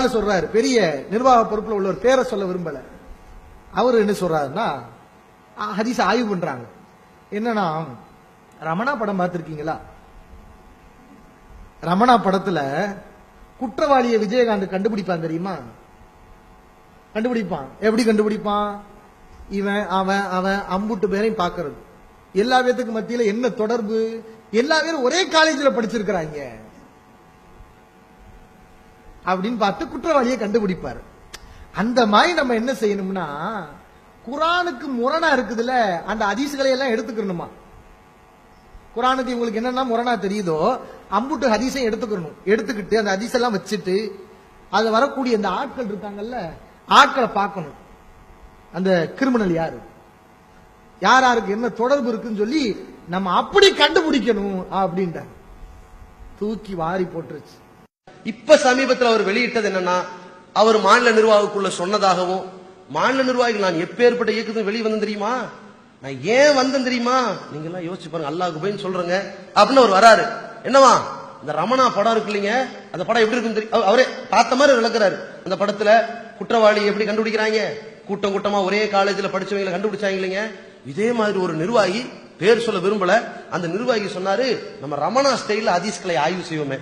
சொல்றாரு. பெரிய நிர்வாக பொறுப்புல உள்ள ஒரு பேரை சொல்ல விரும்பல. அவர் என்ன சொல்றாருன்னா ஹரிச ஆய்வு பண்றாங்க. என்னன்னா ரமணா படம் பார்த்திருக்கீங்களா? ரமணா படத்துல குற்றவாளியை விஜயகாந்த் கண்டுபிடிப்பான் தெரியுமா? கண்டுபிடிப்பான். எப்படி கண்டுபிடிப்பான்? இவன் அவன் அவன் அம்புட்டு பேரையும் பாக்குறது எல்லா பேத்துக்கு மத்தியில என்ன தொடர்பு? எல்லா பேரும் ஒரே காலேஜில் படிச்சிருக்கிறாங்க. அப்படின்னு பார்த்து குற்றவாளியை கண்டுபிடிப்பார். அந்த மாதிரி நம்ம என்ன செய்யணும்னா குரானுக்கு முரணா இருக்குதுல்ல அந்த ஹதீஸ்களை எல்லாம் எடுத்துக்கணுமா குரானுக்கு இவங்களுக்கு என்னென்ன முரணா தெரியுதோ அம்புட்டு ஹதீஸையும் எடுத்துக்கணும் எடுத்துக்கிட்டு அந்த ஹதீஸ் எல்லாம் வச்சுட்டு அது வரக்கூடிய அந்த ஆட்கள் இருக்காங்கல்ல ஆட்களை பார்க்கணும். அந்த கிரிமினல் யாரு? யார் யாருக்கு என்ன தொடர்பு இருக்குன்னு சொல்லி நம்ம அப்படி கண்டுபிடிக்கணும் அப்படின்ட்டாங்க தூக்கி வாரி போட்டுருச்சு. இப்ப சமீபத்தில் அவர் வெளியிட்டது என்னன்னா அவர் மாநில நிர்வாகக்குள்ள சொன்னதாகவும் மாநில நிர்வாகிகள் நான் எப்பேற்பட்ட இயக்கத்துக்கு வெளியே வந்தேன் தெரியுமா? நான் ஏன் வந்தேன் தெரியுமா? நீங்க எல்லாம் யோசிச்சு பாருங்க அல்லாஹ் போய் சொல்றேங்க. அப்படின்னு அவர் வராரு. என்னவா? இந்த ரமணா படம் இருக்கு இல்லைங்க அந்த படம் எப்படி இருக்குன்னு தெரியும்? அவரே பார்த்த மாதிரி விளக்குறாரு. அந்த படத்துல குற்றவாளி எப்படி கண்டுபிடிக்கிறாங்க? கூட்டம் கூட்டமா ஒரே காலேஜ்ல படிச்சவங்களை கண்டுபிடிச்சாங்க இல்லைங்க. இதே மாதிரி ஒரு நிர்வாகி பேர் சொல்ல விரும்பல. அந்த நிர்வாகி சொன்னாரு நம்ம ரமணா ஸ்டைல ஹதீஸ்களை ஆய்வு செய்வோமே.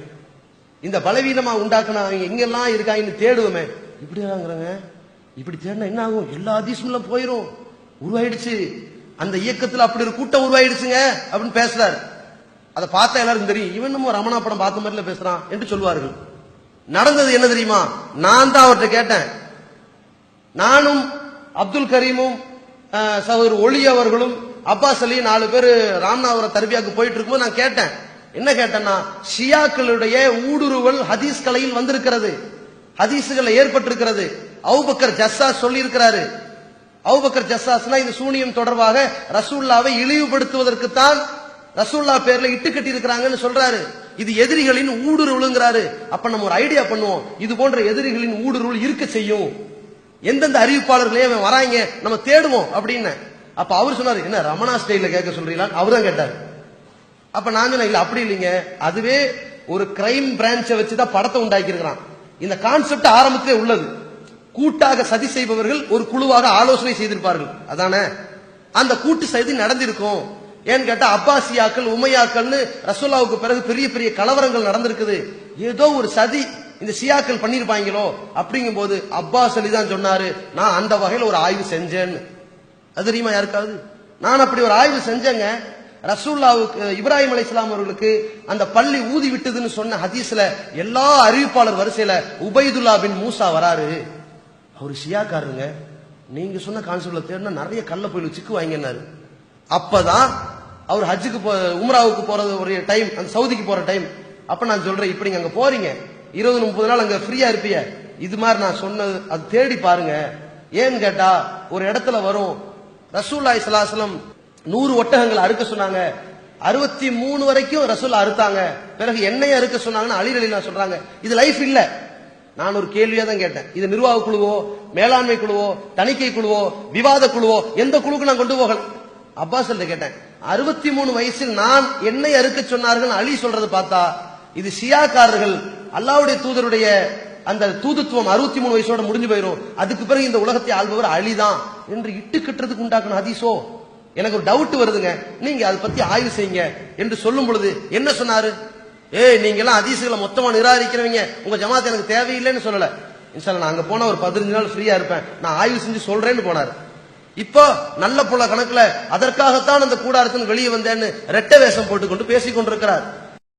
இந்த பலவீனமா உண்டாக்குனா எங்கெல்லாம் இருக்காங்கன்னு தேடுவோமே. இப்படியாங்கிறாங்க இப்படி தேடினா என்ன ஆகும் எல்லா அதிசயம்லாம் போயிரும். உருவாயிடுச்சு. அந்த இயக்கத்துல அப்படி ஒரு கூட்டம் உருவாயிடுச்சுங்க அப்படின்னு பேசுறாரு. அதை பார்த்தா எல்லாரும் தெரியும். இவன் நம்ம ரமணா படம் பார்த்த மாதிரில பேசுறான் என்று சொல்வார்கள். நடந்தது என்ன தெரியுமா? நான் தான் அவர்கிட்ட கேட்டேன். நானும் அப்துல் கரீமும் சகோதரர் ஒளி அவர்களும் அப்பாஸ் அலி நாலு பேர் ராம்நாதபுரம் தர்பியாவுக்கு போயிட்டு இருக்கும்போது நான் கேட்டேன். என்ன கேட்டேன்னா ஷியாக்களுடைய ஊடுருவல் ஹதீஸ் கலையில் வந்திருக்கிறது. ஹதீஸுகள் ஏற்பட்டிருக்கிறது. அவுபக்கர் ஜஸ்ஸா சொல்லியிருக்கிறாரு. அவுபக்கர் ஜஸ்ஸாஸ்னா இந்த சூனியம் தொடர்பாக ரசூல்லாவை இழிவுபடுத்துவதற்குத்தான் ரசூல்லா பேர்ல இட்டு கட்டி இருக்கிறாங்கன்னு சொல்றாரு. இது எதிரிகளின் ஊடுருவலுங்கிறாரு. அப்ப நம்ம ஒரு ஐடியா பண்ணுவோம். இது போன்ற எதிரிகளின் ஊடுருவல் இருக்க செய்யும். எந்தெந்த அறிவிப்பாளர்களே அவன் வராங்க நம்ம தேடுவோம் அப்படின்னு. அப்ப அவர் சொன்னாரு என்ன ரமணா ஸ்டைல கேட்க சொல்றீங்களா அவர் தான் கேட்டார். அப்ப நான் சொன்னேன் இல்ல அப்படி இல்லைங்க. அதுவே ஒரு கிரைம் பிரான்ச்சை வச்சுதான் படத்தை உண்டாக்கி இருக்கிறான் இந்த கான்செப்ட் ஆரம்பத்திலே உள்ளது. கூட்டாக சதி செய்பவர்கள் ஒரு குழுவாக ஆலோசனை செய்திருப்பார்கள். அதானே? அந்த கூட்டு சதி நடந்திருக்கும். ஏன்னு கேட்டா அப்பாசியாக்கள் உமையாக்கள்னு ரசோல்லாவுக்கு பிறகு பெரிய பெரிய கலவரங்கள் நடந்திருக்குது. ஏதோ ஒரு சதி இந்த சியாக்கள் பண்ணிருப்பாங்களோ? அப்படிங்கும் போது அப்பாஸ் அலி தான் சொன்னாரு நான் அந்த வகையில ஒரு ஆய்வு செஞ்சேன்னு. அது தெரியுமா யாருக்காவது? நான் அப்படி ஒரு ஆய்வு செஞ்சேங்க. ரசூல்லாவுக்கு இப்ராஹிம் அலைஹிஸ்ஸலாம் அவர்களுக்கு அந்த பள்ளி ஊதி விட்டதுன்னு சொன்ன ஹதீஸ்ல எல்லா அறிவிப்பாளர் வரிசையில உபைதுல்லா பின் மூசா வராரு. அவர் ஷியாக்காரருங்க. நீங்க சொன்ன கான்செப்ட்ல தேடினா நிறைய கல்ல போய் சிக்கு வாங்கினாரு. அப்பதான் அவர் ஹஜ்ஜுக்கு போ உம்ராவுக்கு போறது ஒரு டைம் அந்த சவுதிக்கு போற டைம் அப்ப நான் சொல்றேன் இப்படி நீங்க அங்க போறீங்க. இருபது முப்பது நாள் அங்க ஃப்ரீயா இருப்பீங்க இது மாதிரி நான் சொன்னது அது தேடி பாருங்க. ஏன்னு கேட்டா ஒரு இடத்துல வரும். ரசூல்லாய் சலாசலம் நூறு ஒட்டகங்களை அறுக்க சொன்னாங்க. அறுபத்தி மூணு வரைக்கும் ரசூல் அறுத்தாங்க. பிறகு என்னைய அறுக்க சொன்னாங்கன்னு அலிரலி நான் சொல்றாங்க. இது லைஃப் இல்ல. நான் ஒரு கேள்வியா தான் கேட்டேன். இது நிர்வாக குழுவோ மேலாண்மை குழுவோ தணிக்கை குழுவோ விவாத குழுவோ எந்த குழுவுக்கு நான் கொண்டு போகல? அப்பாஸ் கேட்டேன். அறுபத்தி மூணு வயசில் நான் என்னை அறுக்க சொன்னார்கள் அழி சொல்றது பார்த்தா இது ஷியாக்காரர்கள் அல்லாவுடைய தூதருடைய அந்த தூதுத்துவம் அறுபத்தி மூணு வயசோட முடிஞ்சு போயிடும் அதுக்கு பிறகு இந்த உலகத்தை ஆள்பவர் அழிதான் என்று இட்டு கட்டுறதுக்கு உண்டாக்குன ஹதீஸோ. எனக்கு ஒரு டவுட் வருதுங்க. நீங்க அதை பத்தி ஆய்வு செய்யுங்க என்று சொல்லும் பொழுது என்ன சொன்னாரு? ஏய் நீங்க எல்லாம் அதிசயங்களை மொத்தமா நிராகரிக்கிறவங்க. உங்க ஜமாத் எனக்கு தேவையில்லைன்னு சொல்லல. இன்சால நான் அங்க போனா ஒரு பதினஞ்சு நாள் ஃப்ரீயா இருப்பேன். நான் ஆய்வு செஞ்சு சொல்றேன்னு போனாரு. இப்போ நல்ல புள்ள கணக்குல அதற்காகத்தான் அந்த கூடாரத்தின் வெளியே வந்தேன்னு ரெட்ட வேஷம் போட்டுக்கொண்டு பேசிக் கொண்டிருக்கிறார்